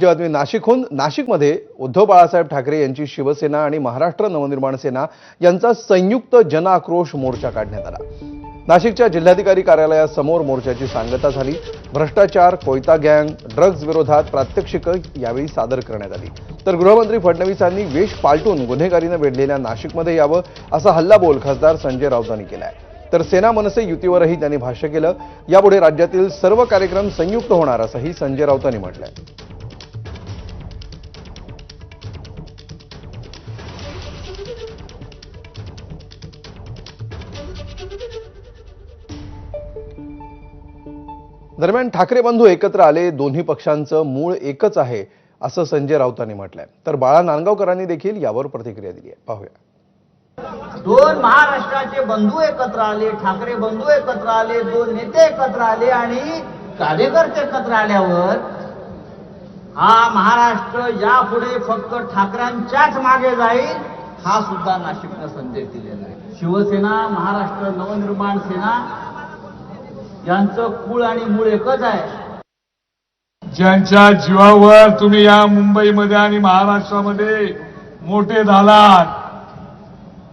जेव्हा नाशिकहून नाशिकमध्ये उद्धव बाळासाहेब ठाकरे यांची शिवसेना आणि महाराष्ट्र नवनिर्माण सेना यांचा संयुक्त जनआक्रोश मोर्चा काढण्यात आला. नाशिकच्या जिल्हाधिकारी कार्यालयासमोर मोर्चाची सांगता झाली. भ्रष्टाचार कोयता गँग ड्रग्ज विरोधात प्रात्यक्षिकं यावेळी सादर करण्यात आली. तर गृहमंत्री फडणवीसांनी वेश पालटून गुन्हेगारीनं वेढलेल्या नाशिकमध्ये यावं असा हल्लाबोल खासदार संजय राऊतांनी केलाय. तर सेना मनसे युतीवरही त्यांनी भाष्य केलं. यापुढे राज्यातील सर्व कार्यक्रम संयुक्त होणार असंही संजय राऊतांनी म्हटलंय. दरम्यान ठाकरे बंधू एकत्र आले दोन्ही पक्षांचं मूळ एकच आहे असं संजय राऊतांनी म्हटलंय. तर बाळा नांदगावकरांनी देखील यावर प्रतिक्रिया दिली आहे. पाहूया. दोन महाराष्ट्राचे बंधू एकत्र आले ठाकरे बंधू एकत्र आले दोन नेते एकत्र आले आणि कार्यकर्ते एकत्र आल्यावर हा महाराष्ट्र यापुढे फक्त ठाकऱ्यांच्याच मागे जाईल हा सुद्धा नाशिकनं संदेश दिलेला आहे. शिवसेना महाराष्ट्र नवनिर्माण सेना यांचं कुळ आणि मूळ एकच आहे. ज्यांच्या जीवावर तुम्ही या मुंबईमध्ये आणि महाराष्ट्रामध्ये मोठे झालात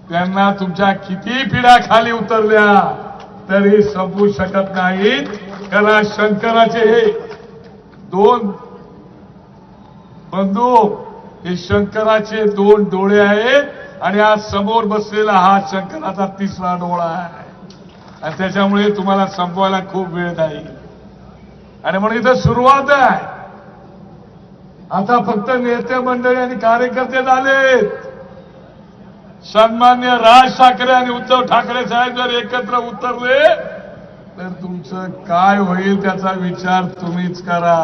त्यांना तुमच्या किती पिढ्या खाली उतरल्या तरी संपू शकत नाहीत. कारण शंकराचे हे दोन बंधू हे शंकराचे दोन डोळे आहेत आणि आज समोर बसलेला हा शंकराचा तिसरा डोळा आहे. आणि त्याच्यामुळे तुम्हाला संपवायला खूप वेळ जाईल. आणि म्हणून इथं सुरुवात आहे. आता फक्त नेते मंडळी आणि कार्यकर्ते झालेत. सन्मान्य राज ठाकरे आणि उद्धव ठाकरे साहेब जर एकत्र उतरले तर तुमचं काय होईल त्याचा विचार तुम्हीच करा.